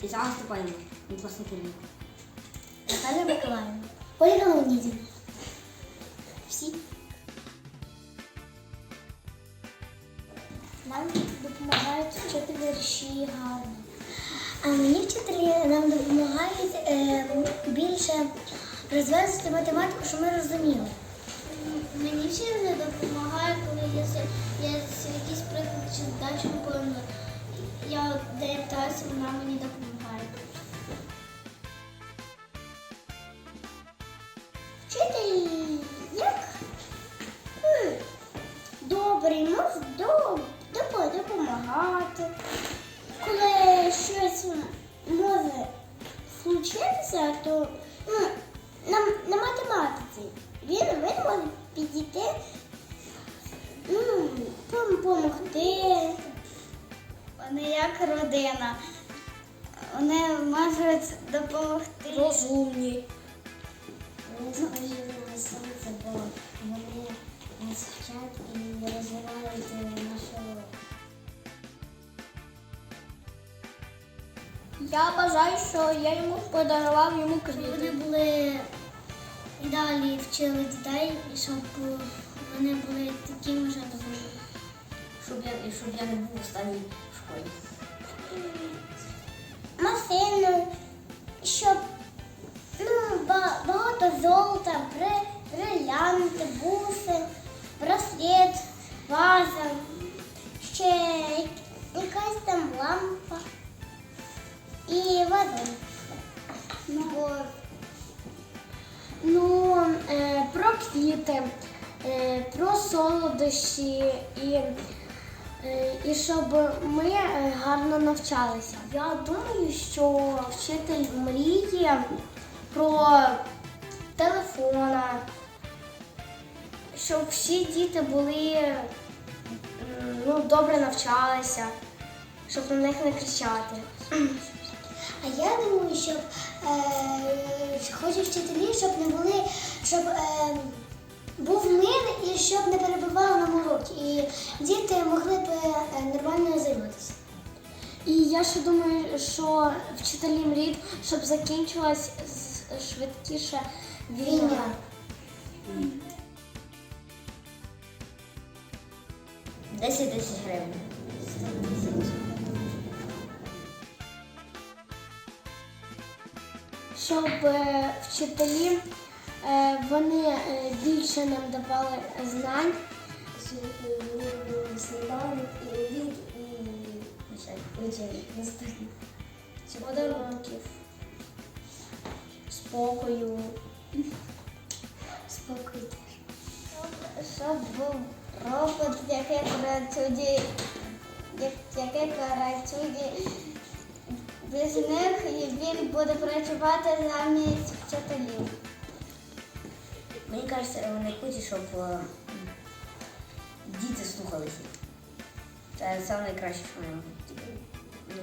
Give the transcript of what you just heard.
Тетяна Степанівна, він класний керівник. Наталя Миколаївна. Ольга Леонідівна. Всі. Нам допомагають вчити вірші гарно. А мені вчителі нам допомагають е, більше розв'язати математику, що ми розуміли. Мені вчителі допомагає, коли я, я якийсь приклад чи задачу виконую. Я де питаюся, вона мені допомагає. Вчитель як м, добрий, може до- допо- допомагати. Коли щось може случитися, то ну, на, на математиці він, він може підійти, ну, допомогти. Вони як родина. Вони можуть допомогти. Розумні. Вони сонце, бо вони нас вчать і розвивають е, нашу. Я бажаю, що я йому подарував йому Щоб вони були і далі вчили дітей, і щоб вони були такими ж розумними. Щоб я, і щоб я не був останній Машину, щоб ну, багато золота, бри, брилянти, буси, браслет, ваза, ще якась там лампа і вода. Ну, ну е, про квіти, е, про солодощі і, і щоб ми е, гарно навчалися. Я думаю, що вчитель мріє про телефона, щоб всі діти були ну, добре навчалися, щоб на них не кричати. А я думаю, щоб е, хочуть вчителі, щоб не були, щоб е, був мир і щоб не перебували нам уроки. І діти могли б е, нормально займатися. І я ще думаю, що вчителі мріють, щоб закінчилась швидкіше війна. Війна. Десять тисяч гривень. Щоб е, вчителі вони е, більше нам давали знань. Сніданок і обід і вечері. подарунків, спокою. Спокій теж. Щоб був робот, який працює, який працює без них і він буде працювати замість вчителів. Мені кажеться, вони хочуть, щоб е, діти слухалися. Це найкраще, що вони можуть. Ну,